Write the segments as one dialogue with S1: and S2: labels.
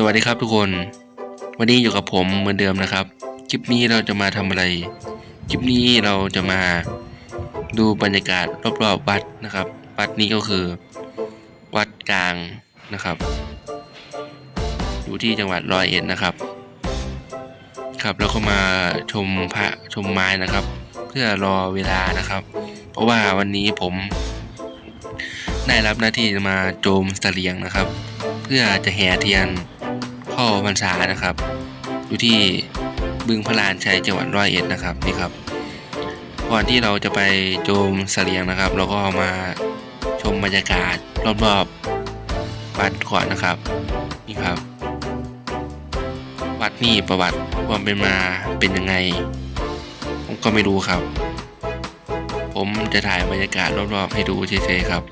S1: สวัสดีครับทุกคน วันนี้อยู่กับผมเหมือนเดิมนะครับ คลิปนี้เราจะมาทำอะไร คลิปนี้เราจะมาดูบรรยากาศรอบๆวัดนะครับ วัดนี้ก็คือ วัดกลางนะครับ อยู่ที่จังหวัดร้อยเอ็ดนะครับ ครับแล้วก็มาชมพระชมไม้นะครับ เพื่อรอเวลานะครับ เพราะว่าวันนี้ผม ได้รับหน้าที่จะมาโจมเสลียงนะครับ เพื่อจะแห่เทียน เข้าพรรษานะครับ อยู่ที่บึงพระลานชัยจังหวัดร้อยเอ็ดนะครับนี่ครับ ก่อนที่เราจะไปโจมเสลียงนะครับ เราก็มาชมบรรยากาศรอบๆวัดก่อนนะครับนี่ครับ วัดนี่ประวัติความเป็นมาเป็นยังไง ผมก็ไม่รู้ครับ ผมจะถ่ายบรรยากาศรอบๆให้ดูเฉยๆครับ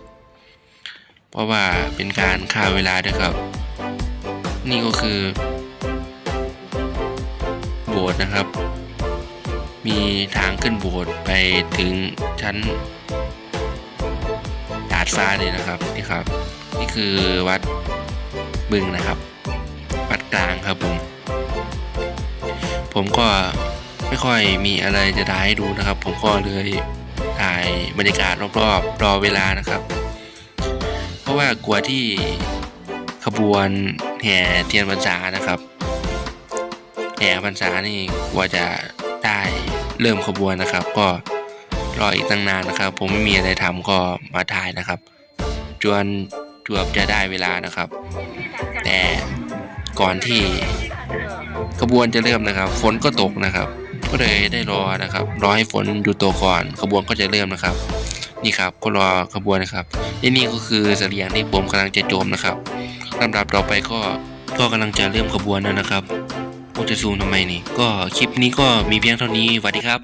S1: เพราะว่าเป็นการฆ่าเวลาด้วยครับ นี่ก็คือโบสถ์นะครับ มีทางขึ้นโบสถ์ไปถึงชั้นดาดฟ้าเลยนะครับนี่ครับ นี่คือวัดบึงนะครับ วัดกลางครับผม ผมก็ไม่ค่อยมีอะไรจะถ่ายให้ดูนะครับ ผมก็เลยถ่ายบรรยากาศรอบๆรอเวลานะครับ เพราะว่ากลัวที่ขบวนแห่เทียนพรรษานะครับแห่พรรษานี่กลัวจะได้เริ่มขบวนนะครับ ก็รออีกตั้งนานนะครับ ผมไม่มีอะไรทำก็มาถ่ายนะครับ จวนจวบจะได้เวลานะครับ แต่ก่อนที่ขบวนจะเริ่มนะครับ ฝนก็ตกนะครับ ก็เลยได้รอนะครับ รอให้ฝนหยุดตกก่อน ขบวนก็จะเริ่มนะครับ นี่ครับก็รอขบวนนะครับและนี่ก็คือเสลียงที่ผมกำลังจะโจมนะครับ ลำดับต่อไปก็ก็กำลังจะเริ่มขบวนแล้วนะครับโอจะซูมทำไมนี่ ก็คลิปนี้ก็มีเพียงเท่านี้สวัสดีครับ